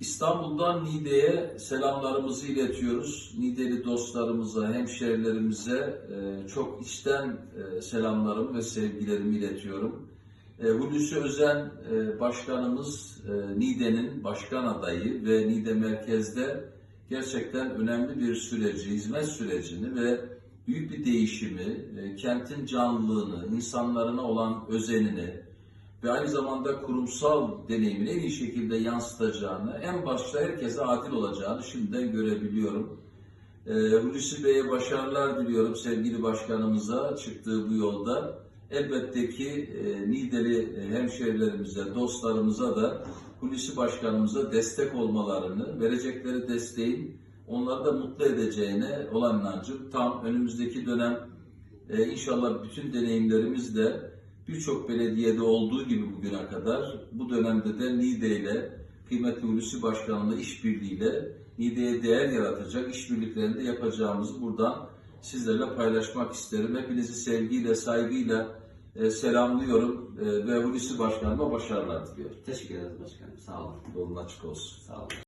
İstanbul'dan Niğde'ye selamlarımızı iletiyoruz. Niğdeli dostlarımıza, hemşehrilerimize e, çok içten e, selamlarımı ve sevgilerimi iletiyorum. E, Hulusi Özen Başkanımız Niğde'nin başkan adayı ve Niğde merkezde gerçekten önemli bir süreci, hizmet sürecini ve büyük bir değişimi, kentin canlılığını, insanlarına olan özenini, ve aynı zamanda kurumsal deneyimini en iyi şekilde yansıtacağını, en başta herkese adil olacağını şimdiden görebiliyorum. Ee, Hulusi Bey'e başarılar diliyorum sevgili başkanımıza çıktığı bu yolda. Elbette ki e, Niğdeli hemşehrilerimize, dostlarımıza da Hulusi Başkanımıza destek olmalarını, verecekleri desteğin onları da mutlu edeceğine olan inancım tam. Önümüzdeki dönem e, inşallah bütün deneyimlerimizle birçok belediyede olduğu gibi bugüne kadar bu dönemde de Niğde ile kıymetli Hulusi Başkanı'nla işbirliğiyle Niğde'ye değer yaratacak işbirliklerini de yapacağımızı buradan sizlerle paylaşmak isterim. Hepinizi sevgiyle, saygıyla e, selamlıyorum e, ve Hulusi Başkanı'ma başarılar diliyorum. Teşekkür ederiz başkanım. Sağ olun. Yolun açık olsun. Sağ olun.